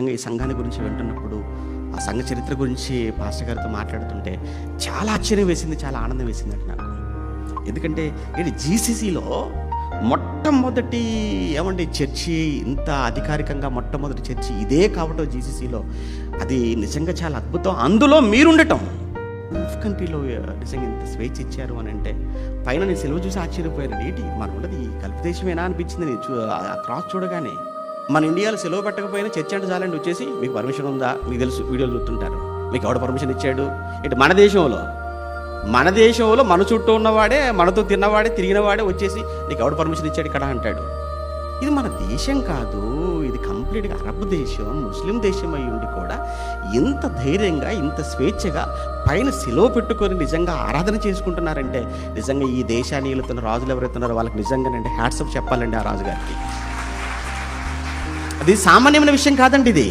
ఈ సంఘాన్ని గురించి వింటున్నప్పుడు ఆ సంఘ చరిత్ర గురించి పాస్టర్ గారితో మాట్లాడుతుంటే చాలా ఆశ్చర్యం వేసింది చాలా ఆనందం వేసింది అంటే నాకు ఎందుకంటే ఏంటి జీసీసీలో మొట్టమొదటి ఏమండి చర్చి ఇంత అధికారికంగా మొట్టమొదటి చర్చి ఇదే కావటం జీసీసీలో. అది నిజంగా చాలా అద్భుతం. అందులో మీరుండటం. గల్ఫ్ కంట్రీలో నిజంగా ఇంత స్వేచ్ఛ ఇచ్చారు అని అంటే పైన నేను సెలవు చూసి ఆశ్చర్యపోయాను ఏంటి మన ఉన్నది ఈ గల్ఫ్ దేశమేనా అనిపించింది. నేను చూ క్రాస్ చూడగానే మన ఇండియాలో సెలవు పెట్టకపోయినా చర్చ అంటే చాలండి వచ్చేసి. మీకు పర్మిషన్ ఉందా? మీకు తెలుసు వీడియోలు చూస్తుంటారు. మీకు ఎవడ పర్మిషన్ ఇచ్చాడు? ఇటు మన దేశంలో? మన దేశంలో మన చుట్టూ ఉన్నవాడే మనతో తిన్నవాడే తిరిగినవాడే వచ్చేసి నీకు ఎవడ పర్మిషన్ ఇచ్చాడు ఇక్కడ అంటాడు. ఇది మన దేశం కాదు. ఇది కంప్లీట్గా అరబ్ దేశం ముస్లిం దేశం అయి ఉండి కూడా ఇంత ధైర్యంగా ఇంత స్వేచ్ఛగా పైన సిలువ పెట్టుకొని నిజంగా ఆరాధన చేసుకుంటున్నారంటే నిజంగా ఈ దేశాన్ని వెళుతున్న రాజులు ఎవరైతున్నారో వాళ్ళకి నిజంగానండి హ్యాట్సప్ చెప్పాలండి ఆ రాజుగారికి. అది సామాన్యమైన విషయం కాదండి ఇది.